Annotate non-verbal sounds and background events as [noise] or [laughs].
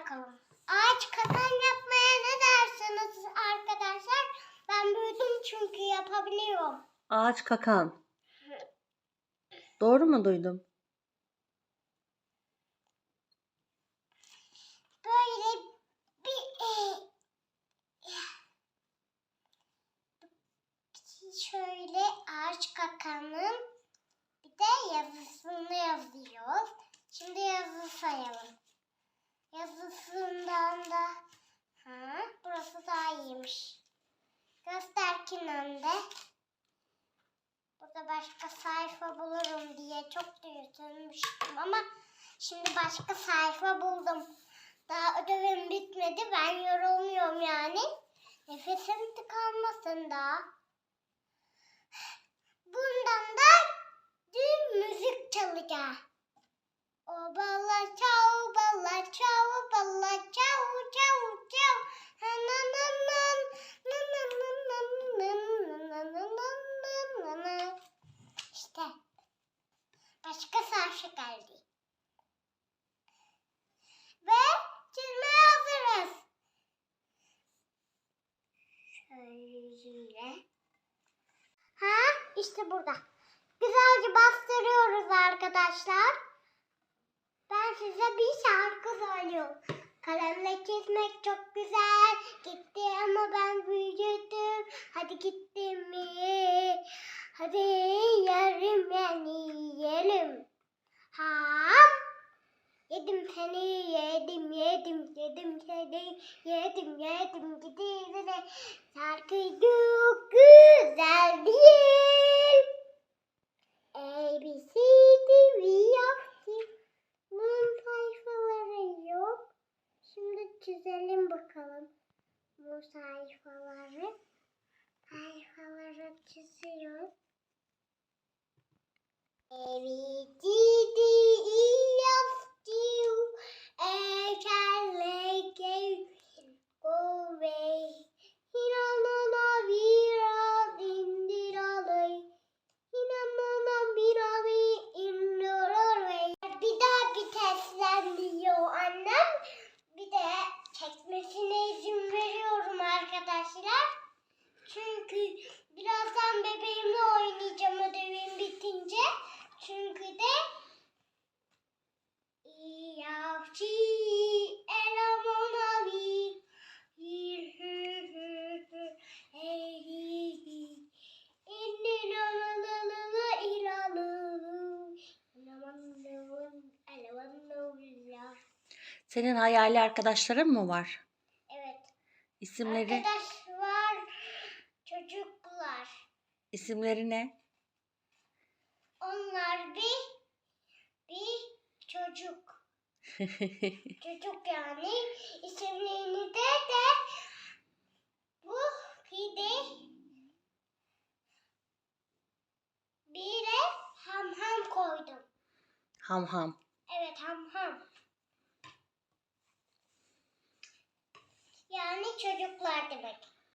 bakalım. Ağaç kakan yapmaya ne dersiniz arkadaşlar? Ben büyüdüm çünkü yapabiliyorum. Ağaç kakan. Doğru mu duydum? Böyle bir e, şöyle ağaç kakanın bir de yazısını yazıyoruz. Şimdi yazı sayalım. Yazısından da ha, burası daha iyiymiş. Göster Kinan'da. Burada başka sayfa bulurum diye çok düşünmüştüm ama şimdi başka sayfa buldum. Daha ödevim bitmedi. Ben yorulmuyorum yani. Nefesim tıkanmasın daha. Bundan da dün müzik çalacağım. O balla çav balla çav çav çav. İşte. Başka sarşı geldi. Ve çizmeye hazırız. Şöyle. Ha işte burada. Güzelce bastırıyoruz arkadaşlar. Bir şarkı söylüyorum. Kalemle çizmek çok güzel. Gitti ama ben büyüdüm. Hadi gitti mi? Hadi yerim yani yiyelim. Ha? Yedim seni yedim yedim yedim seni yedim yedim gidelim. Şarkı çok güzel değil. Çizelim bakalım bu sayfaları. Sayfaları çiziyoruz. A, B, çekmesine izin veriyorum arkadaşlar. Çünkü birazdan bebeğimle oynayacağım ödevim bitince. Çünkü de Senin hayali arkadaşların mı var? Evet. İsimleri, Arkadaş var. Çocuklar. isimleri ne? Onlar bir bir çocuk. [laughs] Çocuk yani. İsimlerini de de bu pide bire ham ham koydum. ham ham. Evet ham ham. Yani çocuklar demek.